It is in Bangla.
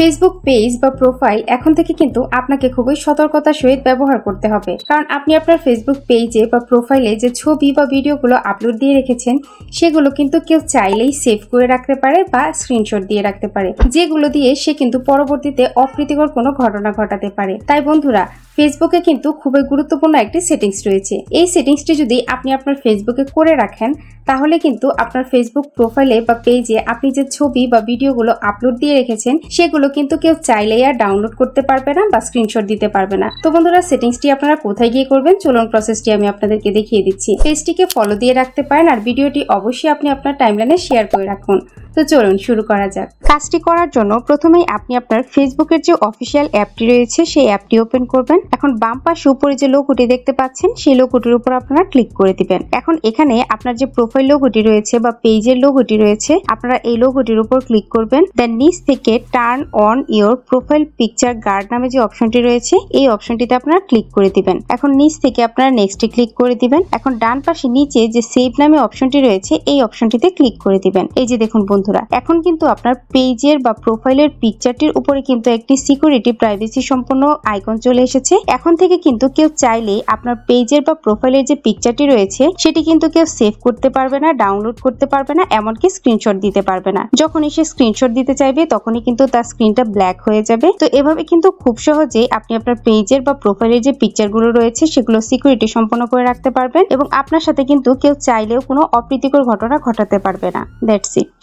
ফেসবুক পেজ বা প্রোফাইল এখন থেকে কিন্তু আপনাকে খুবই সতর্কতার সহিত ব্যবহার করতে হবে। কারণ আপনি আপনার ফেসবুক পেজে বা প্রোফাইলে যে ছবি বা ভিডিওগুলো আপলোড দিয়ে রেখেছেন, সেগুলো কিন্তু কেউ চাইলেই সেভ করে রাখতে পারে বা স্ক্রিনশট দিয়ে রাখতে পারে। যেগুলো দিয়ে সে কিন্তু পরবর্তীতে অপ্রীতিকর কোনো ঘটনা ঘটাতে পারে। তাই বন্ধুরা ফেসবুকে কিন্তু খুবই গুরুত্বপূর্ণ একটি সেটিংস রয়েছে। এই সেটিংসটি যদি আপনি আপনার ফেসবুকে করে রাখেন, তাহলে কিন্তু আপনার ফেসবুক প্রোফাইলে বা পেজে আপনি যে ছবি বা ভিডিওগুলো আপলোড দিয়ে রেখেছেন, সেগুলো কিন্তু কেউ চাইলেই আর ডাউনলোড করতে পারবে না বা স্ক্রিনশট দিতে পারবে না। তো বন্ধুরা সেটিংসটি আপনারা কোথায় গিয়ে করবেন? চলুন প্রসেসটি আমি আপনাদেরকে দেখিয়ে দিচ্ছি। পেজটিকে ফলো দিয়ে রাখতে পারেন আর ভিডিওটি অবশ্যই আপনি আপনার টাইমলাইনে শেয়ার করে রাখুন। তো চলুন শুরু করা যাক। কাজটি করার জন্য প্রথমেই আপনি আপনার ফেসবুকের যে অফিসিয়াল অ্যাপটি রয়েছে, সেই অ্যাপটি ওপেন করবেন। এখন বাম পাশে উপরে যে লোগোটি দেখতে পাচ্ছেন, সেই লোগোটির উপর আপনারা ক্লিক করে দিবেন। এখন এখানে আপনার যে প্রোফাইল লোগোটি রয়েছে বা পেজের লোগোটি রয়েছে, আপনারা এই লোগোটির উপর ক্লিক করবেন। দেন নিচ থেকে turn on your profile picture guard নামে যে অপশনটি রয়েছে, এই অপশনটিতে আপনারা ক্লিক করে দিবেন। এখন নিচ থেকে আপনারা নেক্সটে ক্লিক করে দিবেন। এখন ডান পাশে নিচে যে সেভ নামে অপশনটি রয়েছে, এই অপশনটিতে ক্লিক করে দিবেন। এই যে দেখুন বন্ধুরা, এখন কিন্তু আপনার পেজের বা প্রোফাইলের পিকচারটির উপরে কিন্তু একটি সিকিউরিটি প্রাইভেসি সম্পন্ন আইকন চলে এসেছে। এখন থেকে কিন্তু কেউ চাইলে আপনার পেজের বা প্রোফাইলের যে পিকচারটি রয়েছে, সেটি কিন্তু কেউ সেভ করতে পারবে না ডাউনলোড করতে পারবে না, এমনকি স্ক্রিনশট দিতে পারবে না। যখনই সে স্ক্রিনশট দিতে চাইবে, তখনই কিন্তু তার স্ক্রিনটা ব্ল্যাক হয়ে যাবে। তো এভাবে কিন্তু খুব সহজেই আপনি আপনার পেজের বা প্রোফাইলের যে পিকচারগুলো রয়েছে, সেগুলো সিকিউরিটি সম্পন্ন করে রাখতে পারবেন এবং আপনার সাথে কিন্তু কেউ চাইলেও কোনো অপ্রীতিকর ঘটনা ঘটাতে পারবে না। That's it